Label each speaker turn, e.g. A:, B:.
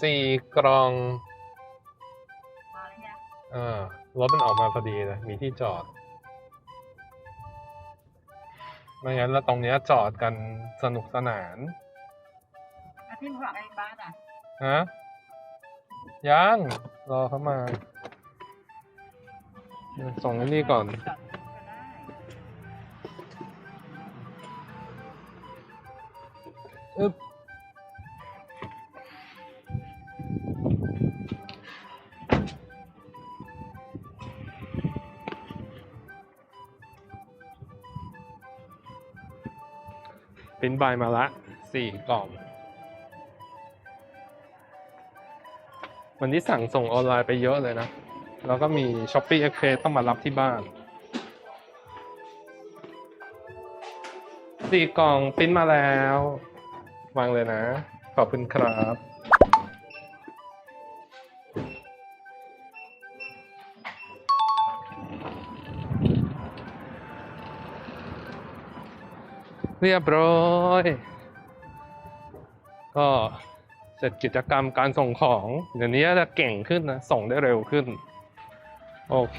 A: สี่กล่อง
B: มาแล้วเนี่ย
A: เออรถมันออกมาพอดีเลยมีที่จอดไม่งั้นแล้วตรงเนี้ยจอดกันสนุกสนาน
B: อาทิตย์ฝากไอ้บ้านอะ
A: ฮะยังรอเขามาส่งไอ้นี่ก่อน
B: จอดก็ได้
A: อึ๊บ ปิ้นบายมาละสี่กล่อง วันนี้สั่งส่งออนไลน์ไปเยอะเลยนะ แล้วก็มี s h อ p e e Express ต้องมารับที่บ้านสี่กล่องปิ้นมาแล้ว วางเลยนะ ขอบคุณครับ เรียบร้อย ก็เสร็จกิจกรรมการส่งของ เดี๋ยวนี้จะเก่งขึ้นนะ ส่งได้เร็วขึ้น โอเค